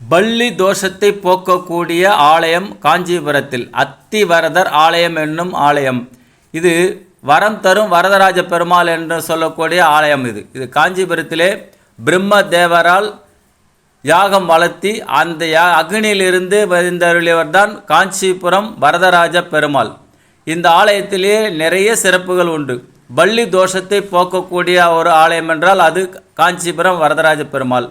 பள்ளி தோஷத்தை போக்கக்கூடிய ஆலயம் காஞ்சிபுரத்தில். அத்திவரதர் ஆலயம் என்னும் ஆலயம். இது வரம் தரும் வரதராஜ பெருமாள் என்று சொல்லக்கூடிய ஆலயம் இது. இது காஞ்சிபுரத்திலே பிரம்ம தேவரால் யாகம் வளர்த்தி அந்த யா அக்னியிலிருந்து வந்தருளியவர் தான் காஞ்சிபுரம் வரதராஜ பெருமாள். இந்த ஆலயத்திலே நிறைய சிறப்புகள் உண்டு. பள்ளி தோஷத்தை போக்கக்கூடிய ஒரு ஆலயம் என்றால் அது காஞ்சிபுரம் வரதராஜ பெருமாள்.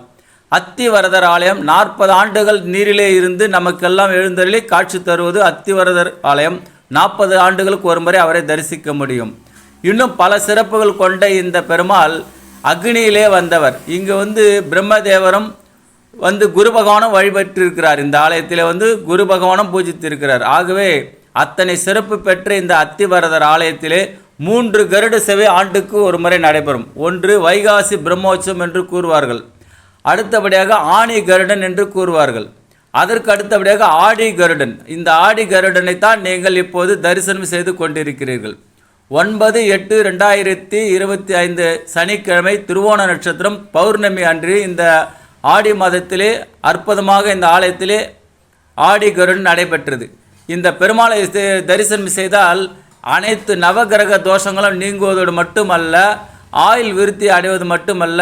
அத்திவரதர் ஆலயம் நாற்பது ஆண்டுகள் நீரிலே இருந்து நமக்கெல்லாம் எழுந்தருளி காட்சி தருவது அத்திவரதர் ஆலயம். நாற்பது ஆண்டுகளுக்கு ஒரு முறை அவரை தரிசிக்க முடியும். இன்னும் பல சிறப்புகள் கொண்ட இந்த பெருமாள் அக்னியிலே வந்தவர். இங்கு வந்து பிரம்மதேவரும் வந்து குரு பகவானும் வழிபட்டிருக்கிறார். இந்த ஆலயத்தில் வந்து குரு பகவானும் பூஜித்திருக்கிறார். ஆகவே அத்தனை சிறப்பு பெற்ற இந்த அத்திவரதர் ஆலயத்திலே மூன்று கருட சேவை ஆண்டுக்கு ஒரு முறை நடைபெறும். ஒன்று வைகாசி பிரம்மோற்சவம் என்று கூறுவார்கள். அடுத்தபடியாக ஆணி கருடன் என்று கூறுவார்கள். அதற்கு அடுத்தபடியாக ஆடி கருடன். இந்த ஆடி கருடனை தான் நீங்கள் இப்போது தரிசனம் செய்து கொண்டிருக்கிறீர்கள். ஒன்பது எட்டு ரெண்டாயிரத்தி இருபத்தி ஐந்து சனிக்கிழமை திருவோண நட்சத்திரம் பௌர்ணமி அன்று இந்த ஆடி மாதத்திலே அற்புதமாக இந்த ஆலயத்திலே ஆடி கருடன் நடைபெற்றது. இந்த பெருமாளை தரிசனம் செய்தால் அனைத்து நவகிரக தோஷங்களும் நீங்குவதோடு மட்டுமல்ல ஆயுள் விருத்தி அடைவது மட்டுமல்ல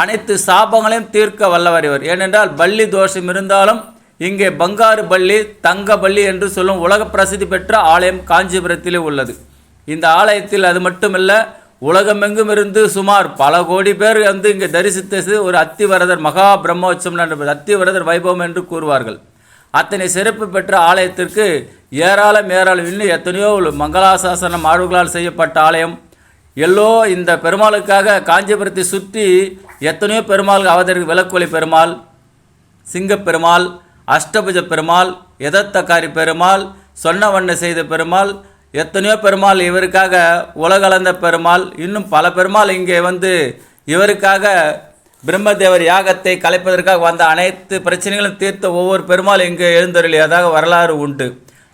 அனைத்து சாபங்களையும் தீர்க்க வல்லவர் இவர். ஏனென்றால் பள்ளி தோஷம் இருந்தாலும் இங்கே பங்காரு பள்ளி தங்க பள்ளி என்று சொல்லும் உலக பிரசித்தி பெற்ற ஆலயம் காஞ்சிபுரத்திலே உள்ளது. இந்த ஆலயத்தில் அது மட்டுமல்ல உலகமெங்கும் இருந்து சுமார் பல கோடி பேர் வந்து இங்கே தரிசித்தது ஒரு அத்திவரதர் மகா பிரம்மோற்சவம் என்பது அத்திவரதர் வைபவம் என்று கூறுவார்கள். அத்தனை சிறப்பு பெற்ற ஆலயத்திற்கு ஏராளம் ஏராளம் இன்னும் எத்தனையோ மங்களாசாசனம் ஆழ்வுகளால் செய்யப்பட்ட ஆலயம். எல்லோ இந்த பெருமாளுக்காக காஞ்சிபுரத்தை சுற்றி எத்தனையோ பெருமாள் அவதரி விளக்கொலி பெருமாள் சிங்கப்பெருமாள் அஷ்டபுஜ பெருமாள் எதத்தக்காரி பெருமாள் சொன்ன வண்ண செய்த பெருமாள் எத்தனையோ பெருமாள் இவருக்காக உலகளந்த பெருமாள் இன்னும் பல பெருமாள் இங்கே வந்து இவருக்காக பிரம்மதேவர் யாகத்தை கலைப்பதற்காக வந்த அனைத்து பிரச்சனைகளும் தீர்த்த ஒவ்வொரு பெருமாள் இங்கே எழுந்தருளியதாக வரலாறு உண்டு.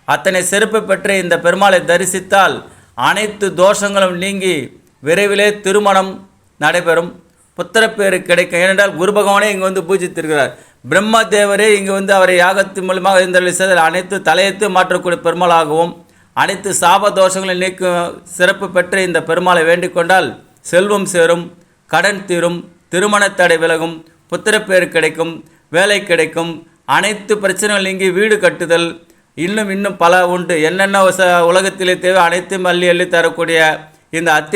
அத்தனை சிறப்பு பெற்ற இந்த பெருமாளை தரிசித்தால் அனைத்து தோஷங்களும் நீங்கி விரைவிலே திருமணம் நடைபெறும். புத்திரப்பேறு கிடைக்கும் ஏனென்றால் குரு பகவானே இங்கே வந்து பூஜித்திருக்கிறார். பிரம்மதேவரே இங்கே வந்து அவரை யாகத்தின் மூலமாக இந்த அனைத்து தலையத்து மாற்றக்கூடிய பெருமாளாகவும் அனைத்து சாப தோஷங்களை நீக்கும் சிறப்பு பெற்ற இந்த பெருமாளை வேண்டிக்கொண்டால் செல்வம் சேரும் கடன் தீரும் திருமணத்தடை விலகும் புத்திரப்பேறு கிடைக்கும் வேலை கிடைக்கும் அனைத்து பிரச்சனைகள் நீங்கி வீடு கட்டுதல் இன்னும் இன்னும் பல உண்டு. என்னென்ன உலகத்திலே தேவை அனைத்தும் அள்ளி அள்ளி தரக்கூடிய இந்த அத்தி